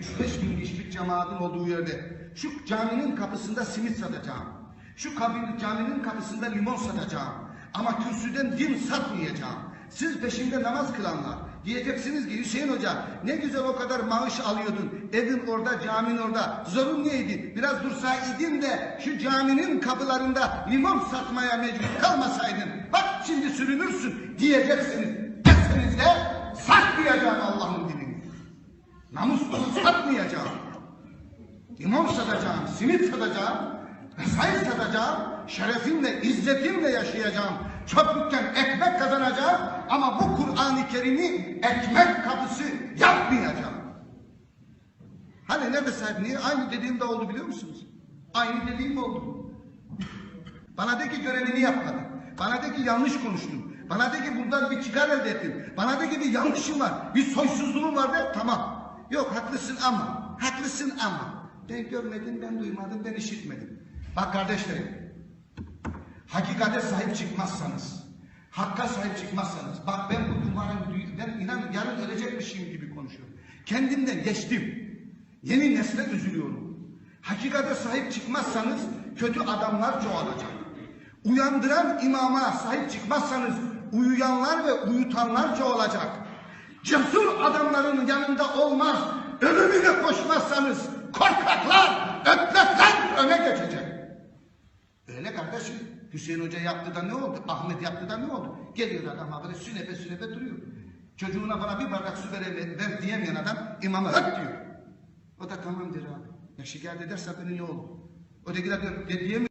3-5 bin kişilik cemaatin olduğu yerde şu caminin kapısında simit satacağım. Şu kabin, caminin kapısında limon satacağım. Ama kürsüden din satmayacağım. Siz peşimde namaz kılanlar diyeceksiniz ki Hüseyin Hoca ne güzel o kadar maaş alıyordun. Evin orada, camin orada. Zorun neydi? Biraz dursaydın de şu caminin kapılarında limon satmaya mecbur kalmasaydın. Bak şimdi sürünürsün diyeceksiniz. Derseniz de satmayacağım Allah'ın dinini. Namusunu satmayacağım. Limon satacağım, simit satacağım, vesayet satacağım, şerefimle, izzetimle yaşayacağım. Çöplükten ekmek kazanacağım ama bu Kur'an-ı Kerim'i ekmek kapısı yapmayacağım. Hani nerede sahip? Niye? Aynı dediğim de oldu biliyor musunuz? Aynı dediğim oldu. Bana de ki görevini yapmadın. Bana de ki yanlış konuştun. Bana de ki buradan bir çıkar elde ettin. Bana de ki bir yanlışın var. Bir soysuzluğun var de tamam. Yok haklısın ama. Haklısın ama. Ben görmedim, ben duymadım, ben işitmedim. Bak kardeşlerim. Hakikate sahip çıkmazsanız, hakka sahip çıkmazsanız, bak ben bugün varım, ben inan yarın ölecekmişim gibi konuşuyorum. Kendimden geçtim. Yeni nesle üzülüyorum. Hakikate sahip çıkmazsanız kötü adamlar çoğalacak. Uyandıran imama sahip çıkmazsanız uyuyanlar ve uyutanlar çoğalacak. Cesur adamların yanında olmaz. Ölümüne koşmazsanız korkaklar, ötlekler öne geçecek. Öyle kardeşim. Hüseyin Hoca yaptı da ne oldu? Ahmet yaptı da ne oldu? Geliyor adam böyle sünepe sünepe duruyor. Çocuğuna bana bir bardak su ver, ver diyemeyen adam imama öt diyor. O da tamam der abi. Ya şikayet ederse beni ne olur? Ötekiler diyor, diyemiyor.